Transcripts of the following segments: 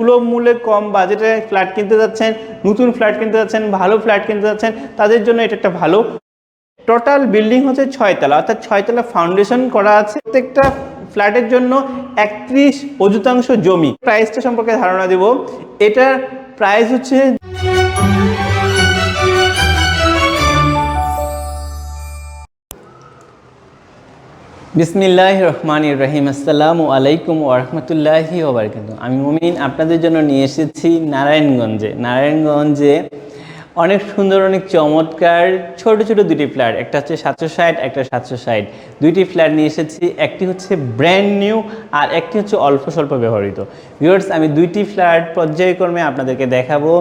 সুলভ মূল্যে কম বাজেটে ফ্ল্যাট কিনতে যাচ্ছেন, নতুন ফ্ল্যাট কিনতে যাচ্ছেন, ভালো ফ্ল্যাট কিনতে যাচ্ছেন, তাদের জন্য এটা একটা ভালো। টোটাল বিল্ডিং হচ্ছে ছয়তলা অর্থাৎ ছয়তলা ফাউন্ডেশন করা আছে। প্রত্যেকটা ফ্ল্যাটের জন্য একত্রিশ অযুতাংশ জমি। প্রাইসটা সম্পর্কে ধারণা দেব। এটার প্রাইস হচ্ছে বিসমিল্লাহ রহমান ইব্রাহিম আসসালামু আলাইকুম ওরহমতুল্লাহি ওবরকাত আমি মুমিন, আপনাদের জন্য নিয়ে এসেছি নারায়ণগঞ্জে। নারায়ণগঞ্জে অনেক সুন্দর, অনেক চমৎকার, ছোট ছোট দুটি ফ্ল্যাট একটা হচ্ছে সাতশো ষাট, একটা সাতশো ষাট। দুইটি ফ্ল্যাট নিয়ে এসেছি। একটি হচ্ছে ব্র্যান্ড নিউ আর একটি হচ্ছে অল্প স্বল্প ব্যবহৃত। ভিউয়ার্স আমি দুইটি ফ্ল্যাট পর্যায়ক্রমে আপনাদেরকে দেখাবো।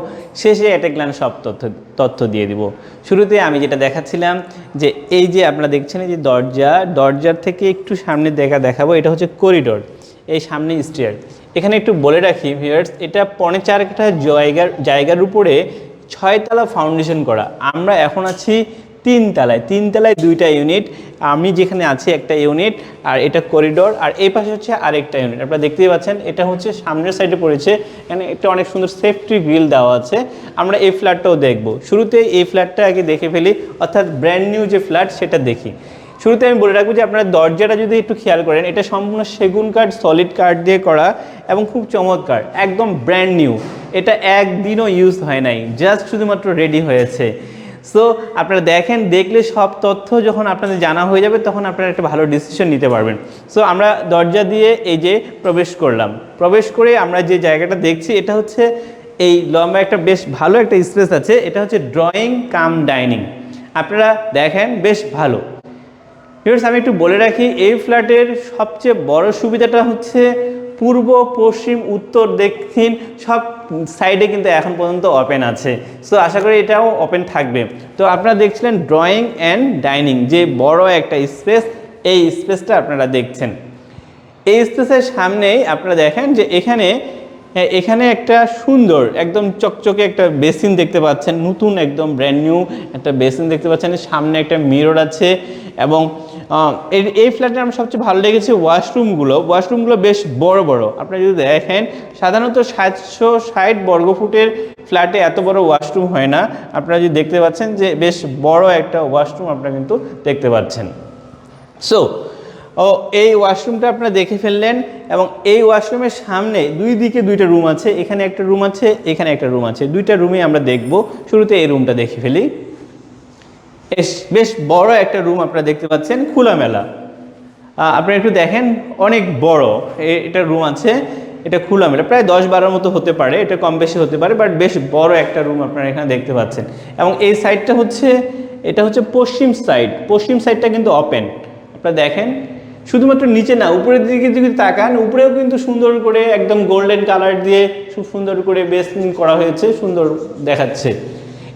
শেষে একটা গ্লান সব তথ্য তথ্য দিয়ে দিব। শুরুতে আমি যেটা দেখাচ্ছিলাম যে এই যে আপনারা দেখছেন যে দরজা, দরজার থেকে একটু সামনে দেখা, দেখাবো। এটা হচ্ছে করিডোর এই সামনে স্টেয়ার এখানে একটু বলে রাখি ভিউয়ার্স এটা পনে চার একটা জায়গার জায়গার উপরে ছয়তলা ফাউন্ডেশন করা। আমরা এখন আছি তিন তলায় তিন তলায় দুইটা ইউনিট আমি যেখানে আছি একটা ইউনিট আর এটা করিডোর আর এই পাশে হচ্ছে আরেকটা ইউনিট আপনারা দেখতেই পাচ্ছেন, এটা হচ্ছে সামনের সাইডে পড়েছে। এখানে একটা অনেক সুন্দর সেফটি গ্রিল দেওয়া আছে। আমরা এই ফ্ল্যাটটাও দেখব। শুরুতে এই ফ্ল্যাটটা আগে দেখে ফেলি, অর্থাৎ ব্র্যান্ড নিউ যে ফ্ল্যাট সেটা দেখি। শুরুতে আমি বলে রাখব যে আপনারা দরজাটা যদি একটু খেয়াল করেন, এটা সম্পূর্ণ সেগুন কাঠ সলিড কাঠ দিয়ে করা এবং খুব চমৎকার, একদম ব্র্যান্ড নিউ এটা একদিনও ইউজ হয় নাই জাস্ট শুধুমাত্র রেডি হয়েছে। সো আপনারা দেখেন, দেখলে সব তথ্য যখন আপনাদের জানা হয়ে যাবে, তখন আপনারা একটা ভালো ডিসিশন নিতে পারবেন। সো আমরা দরজা দিয়ে এই যে প্রবেশ করলাম। প্রবেশ করে আমরা যে জায়গাটা দেখছি, এটা হচ্ছে এই লম্বা একটা বেশ ভালো একটা স্পেস আছে, এটা হচ্ছে ড্রয়িং কাম ডাইনিং আপনারা দেখেন, বেশ ভালো। ভিউয়ার্স আমি একটু বলে রাখি এই ফ্ল্যাটের সবচেয়ে বড় সুবিধাটা হচ্ছে পূর্ব পশ্চিম উত্তর দক্ষিণ সব সাইডে কিন্তু এখন পর্যন্ত ওপেন আছে। সো আশা করি এটাও ওপেন থাকবে। তো আপনারা দেখছিলেন ড্রয়িং অ্যান্ড ডাইনিং যে বড় একটা স্পেস এই স্পেসটা আপনারা দেখছেন। এই স্পেসের সামনেই আপনারা দেখেন যে এখানে হ্যাঁ, এখানে একটা সুন্দর একদম চকচকে একটা বেসিন দেখতে পাচ্ছেন। নতুন একদম ব্র্যান্ড নিউ একটা বেসিন দেখতে পাচ্ছেন। সামনে একটা মিরর আছে এবং এই ফ্ল্যাটে আমার সবচেয়ে ভালো লেগেছে ওয়াশরুমগুলো। ওয়াশরুমগুলো বেশ বড় বড়। আপনারা যদি দেখেন, সাধারণত সাতশো ষাট বর্গফুটের ফ্ল্যাটে এত বড় ওয়াশরুম হয় না। আপনারা যদি দেখতে পাচ্ছেন যে বেশ বড় একটা ওয়াশরুম আপনারা কিন্তু দেখতে পাচ্ছেন। সো ও, এই ওয়াশরুমটা আপনারা দেখে ফেললেন এবং এই ওয়াশরুমের সামনে দুই দিকে দুইটা রুম আছে। এখানে একটা রুম আছে, এখানে একটা রুম আছে। দুইটা রুমে আমরা দেখব। শুরুতে এই রুমটা দেখে ফেলি। বেশ বড় একটা রুম আপনারা দেখতে পাচ্ছেন, খোলামেলা। আপনারা একটু দেখেন, অনেক বড়। এটা রুম আছে, এটা খোলামেলা। প্রায় দশ বারোর মতো হতে পারে, এটা কম বেশি হতে পারে বাট বেশ বড় একটা রুম আপনারা এখানে দেখতে পাচ্ছেন। এবং এই সাইডটা হচ্ছে, এটা হচ্ছে পশ্চিম সাইড পশ্চিম সাইডটা কিন্তু ওপেন আপনারা দেখেন, শুধুমাত্র নিচে না, উপরের দিকে যদি তাকান, উপরেও কিন্তু সুন্দর করে একদম গোল্ডেন কালার দিয়ে সুন্দর করে বেসিং করা হয়েছে, সুন্দর দেখাচ্ছে।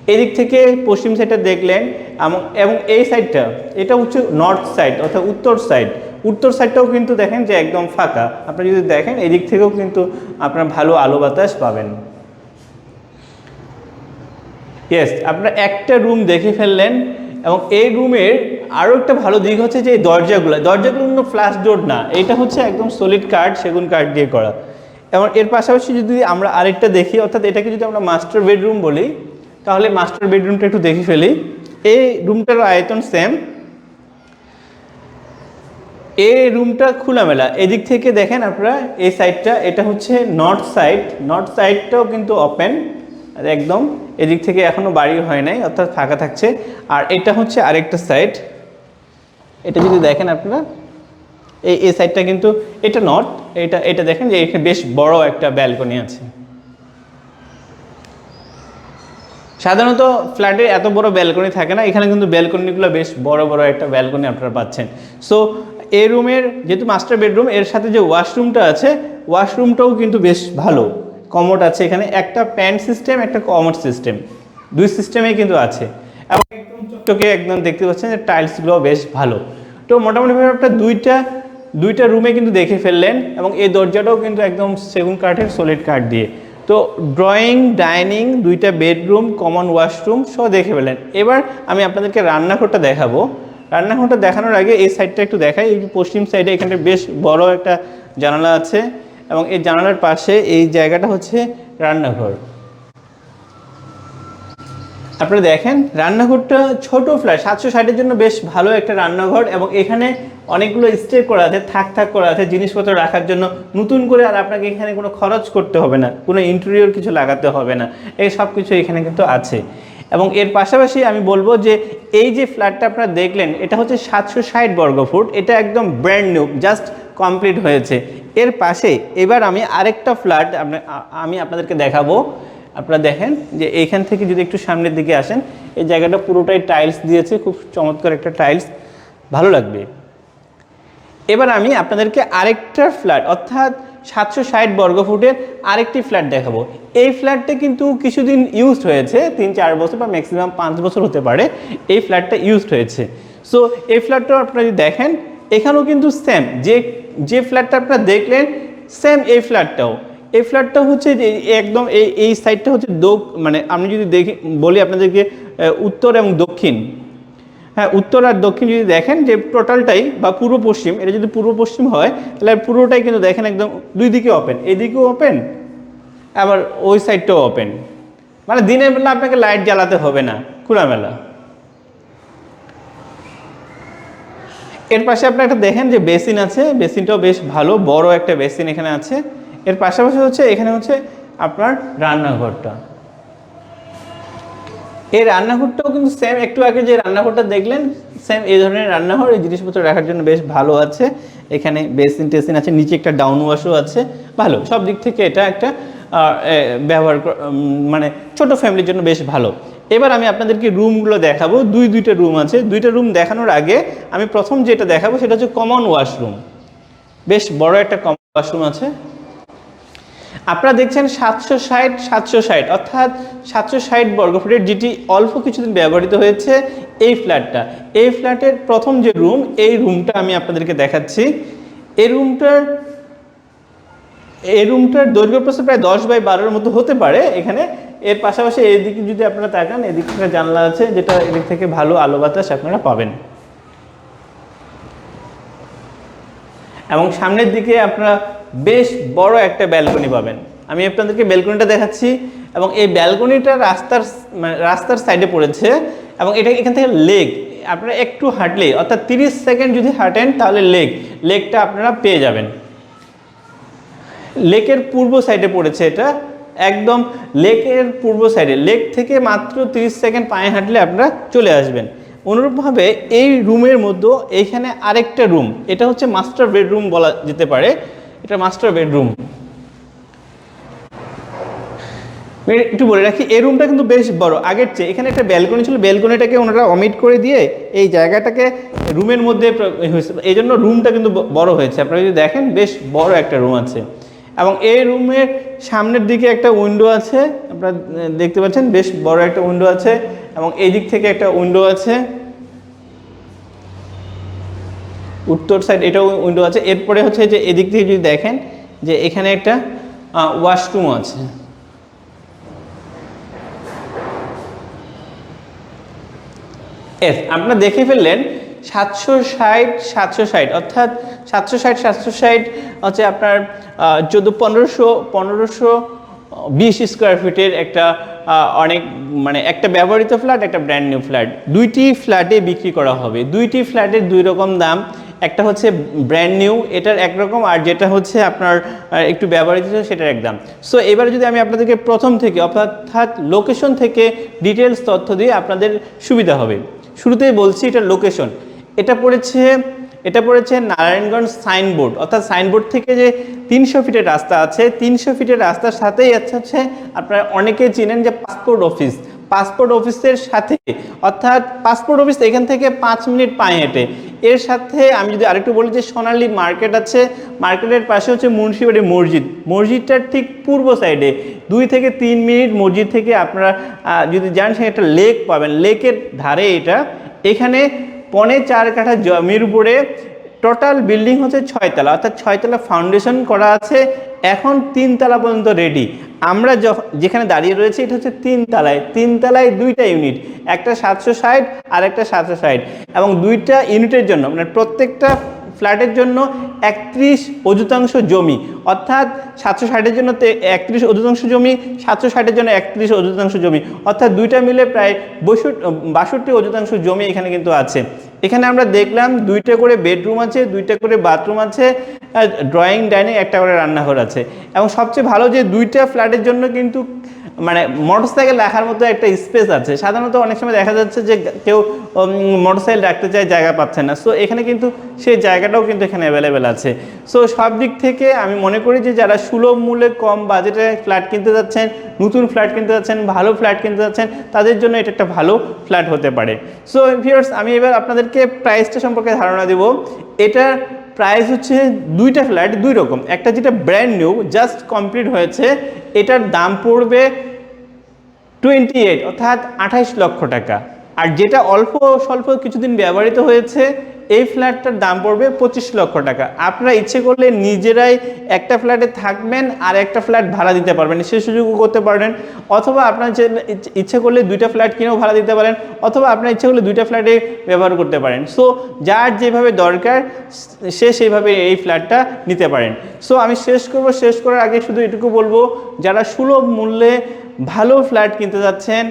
এদিক থেকে পশ্চিম সাইডটা দেখলেন এবং- এই সাইডটা এটা হচ্ছে নর্থ সাইড অর্থাৎ উত্তর সাইড উত্তর সাইডটাও কিন্তু দেখেন যে একদম ফাঁকা। আপনি যদি দেখেন, এদিক থেকেও কিন্তু আপনার ভালো আলো বাতাস পাবেন। ইয়েস আপনারা একটা রুম দেখে ফেললেন, এবং এই রুমের আরও একটা ভালো দিক হচ্ছে যে এই দরজাগুলো দরজাগুলো কিন্তু ফ্ল্যাশ ডোর না। এটা হচ্ছে একদম সলিড কাঠ সেগুন কাঠ দিয়ে করা। এবং এর পাশাপাশি যদি আমরা আরেকটা দেখি, অর্থাৎ এটাকে যদি আমরা মাস্টার বেডরুম বলি তাহলে মাস্টার বেডরুমটা একটু দেখে ফেলি। এই রুমটার আয়তন সেম এই রুমটা খোলামেলা। এদিক থেকে দেখেন আপনারা, এই সাইডটা এটা হচ্ছে নর্থ সাইড নর্থ সাইডটাও কিন্তু ওপেন একদম। এদিক থেকে এখনও বাড়ি হয় নাই, অর্থাৎ ফাঁকা থাকছে। আর এটা হচ্ছে আরেকটা সাইড এটা যদি দেখেন আপনারা, এই এই সাইডটা কিন্তু, এটা নর্থ এটা এটা দেখেন যে এখানে বেশ বড় একটা ব্যালকনি আছে। সাধারণত ফ্ল্যাটে এত বড় ব্যালকনি থাকে না, এখানে কিন্তু ব্যালকনিগুলো বেশ বড় বড় একটা ব্যালকনি আপনারা পাচ্ছেন। সো এই রুমের যেহেতু মাস্টার বেডরুম এর সাথে যে ওয়াশরুমটা আছে ওয়াশরুমটাও কিন্তু বেশ ভালো। কমোড আছে এখানে, একটা প্যান্ট সিস্টেম একটা কমোড সিস্টেম দুই সিস্টেমেই কিন্তু আছে। এবং একদম চকচকে একদম দেখতে পাচ্ছেন যে টাইলসগুলো বেশ ভালো। তো মোটামুটিভাবে আপনার দুইটা দুইটা রুমে কিন্তু দেখে ফেললেন এবং এই দরজাটাও কিন্তু একদম সেগুন কাঠের সলিড কাঠ দিয়ে। তো ড্রয়িং, ডাইনিং, দুইটা বেডরুম, কমন ওয়াশরুম সব দেখে ফেলেন। এবার আমি আপনাদেরকে রান্নাঘরটা দেখাবো। রান্নাঘরটা দেখানোর আগে এই সাইডটা একটু দেখাই। এই পশ্চিম সাইডে এখানে বেশ বড় একটা জানালা আছে এবং এই জানালার পাশে এই জায়গাটা হচ্ছে রান্নাঘর। আপনারা দেখেন, রান্নাঘরটা ছোট ফ্ল্যাট, সাতশো ষাটের জন্য বেশ ভালো একটা রান্নাঘর এবং এখানে অনেকগুলো স্টে করা আছে, থাক থাক করা আছে, জিনিসপত্র রাখার জন্য নতুন করে আর আপনাকে এখানে কোনো খরচ করতে হবে না, কোনো ইন্টেরিয়র কিছু লাগাতে হবে না, এই সব কিছু এখানে কিন্তু আছে। এবং এর পাশাপাশি আমি বলব যে এই যে ফ্ল্যাটটা আপনারা দেখলেন, এটা হচ্ছে সাতশো ষাট বর্গ ফুট, এটা একদম ব্র্যান্ড নিউ জাস্ট কমপ্লিট হয়েছে। এর পাশে এবার আমি আরেকটা ফ্ল্যাট আমি আপনাদেরকে দেখাবো। আপনারা দেখেন যে এইখান থেকে যদি একটু সামনের দিকে আসেন, এই জায়গাটা পুরোটাই টাইলস দিয়েছে, খুব চমৎকার একটা টাইলস ভালো লাগবে। এবার আমি আপনাদেরকে আরেকটা ফ্ল্যাট অর্থাৎ সাতশো ষাট বর্গফুটের আরেকটি ফ্ল্যাট দেখাবো। এই ফ্ল্যাটটা কিন্তু কিছুদিন ইউজড হয়েছে, তিন চার বছর বা ম্যাক্সিমাম পাঁচ বছর হতে পারে, এই ফ্ল্যাটটা ইউজড হয়েছে। সো এই ফ্ল্যাটটাও আপনারা যদি দেখেন, এখানেও কিন্তু সেম যে যে ফ্ল্যাটটা আপনারা দেখলেন সেম এই ফ্ল্যাটটাও এই ফ্ল্যাটটা হচ্ছে যে, একদম এই এই সাইডটা হচ্ছে দোক মানে আমি যদি দেখি, বলি আপনাদেরকে উত্তর এবং দক্ষিণ। হ্যাঁ উত্তর আর দক্ষিণ যদি দেখেন যে টোটালটাই বা পূর্ব পশ্চিম, এটা যদি পূর্ব পশ্চিম হয়, তাহলে পুরোটাই কিন্তু দেখেন একদম দুই দিকে ওপেন এদিকেও ওপেন আবার ওই সাইডটাও ওপেন মানে দিনের বেলা আপনাকে লাইট জ্বালাতে হবে না, খোলামেলা। এর পাশে আপনি একটা দেখেন যে বেসিন আছে বেসিনটাও বেশ ভালো, বড় একটা বেসিন এখানে আছে। এর পাশাপাশি হচ্ছে, এখানে হচ্ছে আপনার রান্নাঘরটা। এই রান্নাঘরটাও কিন্তু সেম একটু আগে যে রান্নাঘরটা দেখলেন সেম এই ধরনের রান্নাঘর, এই জিনিসপত্র রাখার জন্য বেশ ভালো আছে। এখানে বেসিন টেসিন আছে, নিচে একটা ডাউন ওয়াশও আছে, ভালো। সব দিক থেকে এটা একটা ব্যবহার মানে ছোট ফ্যামিলির জন্য বেশ ভালো। এবার আমি আপনাদেরকে রুমগুলো দেখাবো। দুই, দুইটা রুম আছে। দুইটা রুম দেখানোর আগে আমি প্রথম যেটা দেখাবো সেটা হচ্ছে কমন ওয়াশরুম বেশ বড় একটা কমন ওয়াশরুম আছে। আপনারা দেখছেন সাতশো ষাট সাতশো ষাট, অর্থাৎ সাতশো ষাট বর্গফুটের যেটি অল্প কিছুদিন ব্যবহৃত হয়েছে এই ফ্ল্যাটটা। এই ফ্ল্যাটের প্রথম যে রুম, এই রুমটা আমি আপনাদেরকে দেখাচ্ছি। এই রুমটার এই রুমটার দৈর্ঘ্য প্রস্থ প্রায় দশ বাই বারোর মতো হতে পারে এখানে। এর পাশাপাশি এদিকে যদি আপনারা তাকান, এদিকে একটা জানলা আছে যেটা এদিক থেকে ভালো আলো বাতাস আপনারা পাবেন। এবং সামনের দিকে আপনারা বেশ বড় একটা ব্যালকনি পাবেন। আমি আপনাদেরকে ব্যালকনিটা দেখাচ্ছি এবং এই ব্যালকনিটা রাস্তার মানে রাস্তার সাইডে পড়েছে এবং এটা এখান থেকে লেক আপনারা একটু হাঁটলে, অর্থাৎ তিরিশ সেকেন্ড যদি হাঁটেন তাহলে লেক লেকটা আপনারা পেয়ে যাবেন। লেকের পূর্ব সাইডে পড়েছে এটা। একদম লেকের পূর্ব সাইডে লেক থেকে মাত্র 30 সেকেন্ড পায়ে হাঁটলে আপনারা চলে আসবেন। অনুরূপভাবে এই রুমের মধ্যে এইখানে আরেকটা রুম এটা হচ্ছে মাস্টার বেডরুম বলা যেতে পারে। এটা মাস্টার বেডরুম একটু বলে রাখি, এই রুমটা কিন্তু বেশ বড়। আগের চেয়ে এখানে একটা ব্যালকনি ছিল ব্যালকনিটাকে ওনারা অমিট করে দিয়ে এই জায়গাটাকে রুমের মধ্যে এই জন্য রুমটা কিন্তু বড় হয়েছে। আপনারা যদি দেখেন, বেশ বড় একটা রুম আছে। এবং এই রুমের সামনের দিকে একটা উইন্ডো আছে। আপনারা দেখতে পাচ্ছেন, বেশ বড় একটা উইন্ডো আছে। এবং এই দিক থেকে একটা উইন্ডো আছে। উত্তর সাইড এটাও উইন্ডো আছে। এরপরে হচ্ছে যে এদিক থেকে যদি দেখেন যে এখানে একটা ওয়াশরুম আছে। এস, আপনারা দেখে ফেললেন সাতশো ষাট সাতশো ষাট, অর্থাৎ সাতশো ষাট সাতশো ষাট হচ্ছে আপনার চোদ্দ, পনেরোশো পনেরোশো বিশ স্কোয়ার ফিটের একটা অনেক মানে একটা ব্যবহৃত ফ্ল্যাট একটা ব্র্যান্ড নিউ ফ্ল্যাট দুইটি ফ্ল্যাটে বিক্রি করা হবে। দুইটি ফ্ল্যাটের দুই রকম দাম। একটা হচ্ছে ব্র্যান্ড নিউ এটার একরকম আর যেটা হচ্ছে আপনার একটু ব্যবহৃত সেটার এক দাম। সো এবারে যদি আমি আপনাদেরকে প্রথম থেকে, অর্থাৎ লোকেশন থেকে ডিটেলস তথ্য দিয়ে আপনাদের সুবিধা হবে। শুরুতেই বলছি এটা লোকেশন এটা পড়েছে এটা পড়েছে নারায়ণগঞ্জ সাইনবোর্ড অর্থাৎ সাইনবোর্ড থেকে যে তিনশো ফিটের রাস্তা আছে, তিনশো ফিটের রাস্তার সাথেই আছে হচ্ছে আপনারা অনেকেই চিনেন যে পাসপোর্ট অফিস পাসপোর্ট অফিসের সাথে, অর্থাৎ পাসপোর্ট অফিস এখান থেকে পাঁচ মিনিট পায়ে হেঁটে। এর সাথে আমি যদি আরেকটু বলি যে সোনালী মার্কেট আছে, মার্কেটের পাশে হচ্ছে মুন্সিবাড়ি মসজিদ। মসজিদটার ঠিক পূর্ব সাইডে দুই থেকে তিন মিনিট মসজিদ থেকে আপনারা যদি যান, সেখানে একটা লেক পাবেন। লেকের ধারে এটা। এখানে পনে চার কাঠা জমির উপরে টোটাল বিল্ডিং হচ্ছে ছয়তলা, অর্থাৎ ছয়তলা ফাউন্ডেশন করা আছে। এখন তিনতলা পর্যন্ত রেডি আমরা যখ- যেখানে দাঁড়িয়ে রয়েছে, এটা হচ্ছে তিন তিনতলায় তিন তালায় দুইটা ইউনিট একটা সাতশো ষাট আর একটা সাতশো ষাট। এবং দুইটা ইউনিটের জন্য মানে প্রত্যেকটা ফ্ল্যাটের জন্য একত্রিশ অযুতাংশ জমি, অর্থাৎ সাতশো ষাটের জন্য একত্রিশ অযুতাংশ জমি, সাতশো ষাটের জন্য একত্রিশ অযুতাংশ জমি, অর্থাৎ দুইটা মিলে প্রায় বৈষট্টি অযুতাংশ জমি এখানে কিন্তু আছে। এখানে আমরা দেখলাম দুইটা করে বেডরুম আছে, দুইটা করে বাথরুম আছে ড্রয়িং ডাইনিং একটা করে রান্নাঘর আছে। এবং সবচেয়ে ভালো যে দুইটা ফ্ল্যাটের জন্য কিন্তু মানে মোটরসাইকেল রাখার মতো একটা স্পেস আছে। সাধারণত অনেক সময় দেখা যাচ্ছে যে কেউ মোটরসাইকেল রাখতে চায়, জায়গা পাচ্ছে না। সো এখানে কিন্তু সেই জায়গাটাও কিন্তু এখানে অ্যাভেলেবেল আছে। সো সব দিক থেকে আমি মনে করি যে যারা সুলভ মূল্যে কম বাজেটে ফ্ল্যাট কিনতে যাচ্ছেন, নতুন ফ্ল্যাট কিনতে যাচ্ছেন, ভালো ফ্ল্যাট কিনতে যাচ্ছেন, তাদের জন্য এটা একটা ভালো ফ্ল্যাট হতে পারে। সো ভিউয়ার্স আমি এবার আপনাদেরকে প্রাইসটা সম্পর্কে ধারণা দেব। এটার প্রাইস হচ্ছে দুইটা ফ্ল্যাট দুই রকম। একটা যেটা ব্র্যান্ড নিউ জাস্ট কমপ্লিট হয়েছে, এটার দাম পড়বে টোয়েন্টি এইট অর্থাৎ আঠাইশ লক্ষ টাকা। আর যেটা অল্প, স্বল্প কিছুদিন ব্যবহৃত হয়েছে এই ফ্ল্যাটটার দাম পড়বে পঁচিশ লক্ষ টাকা। আপনারা ইচ্ছে করলে নিজেরাই একটা ফ্ল্যাটে থাকবেন আর একটা ফ্ল্যাট ভাড়া দিতে পারবেন সে সুযোগও করতে পারবেন। অথবা আপনার ইচ্ছে করলে দুইটা ফ্ল্যাট কিনেও ভাড়া দিতে পারেন, অথবা আপনার ইচ্ছে করলে দুইটা ফ্ল্যাটে ব্যবহার করতে পারেন। সো যার যেভাবে দরকার, সে সেইভাবে এই ফ্ল্যাটটা নিতে পারেন। সো আমি শেষ করব, শেষ করার আগে শুধু এটুকু বলব, যারা সুলভ মূল্যে ভালো ফ্ল্যাট কিনতে যাচ্ছেন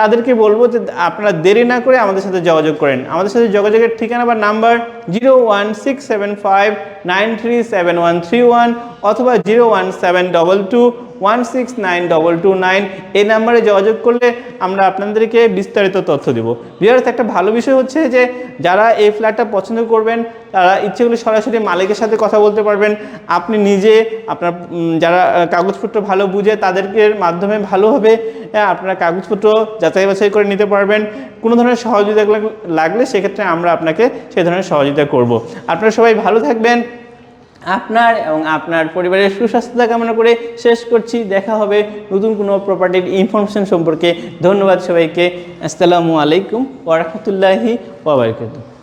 তাদেরকে বলব যে আপনারা দেরি না করে আমাদের সাথে যোগাযোগ করেন। আমাদের সাথে যোগাযোগের ঠিকানা বা number zero one six seven five nine three seven one three one অথবা zero one seven double two one six nine double two nine এই নাম্বারে যোগাযোগ করলে আমরা আপনাদেরকে বিস্তারিত তথ্য দেব। বিহার একটা ভালো বিষয় হচ্ছে যে যারা এই ফ্ল্যাটটা পছন্দ করবেন তারা ইচ্ছে করলে সরাসরি মালিকের সাথে কথা বলতে পারবেন। আপনি নিজে আপনার যারা কাগজপত্র ভালো বুঝে তাদেরকে মাধ্যমে ভালোভাবে আহ, আপনার কাগজপত্র যাচাই বাছাই করে নিতে পারবেন। কোনো ধরনের সহযোগিতা লাগলে সেক্ষেত্রে আমরা আপনাকে সেই ধরনের সহযোগিতা করব। আপনারা সবাই ভালো থাকবেন। আপনার এবং আপনার পরিবারের সুস্বাস্থ্যতা কামনা করে শেষ করছি। দেখা হবে নতুন কোনো প্রপার্টির ইনফরমেশন সম্পর্কে। ধন্যবাদ সবাইকে। আসসালামু আলাইকুম ওরহমতুল্লাহি ওবরকাতুহ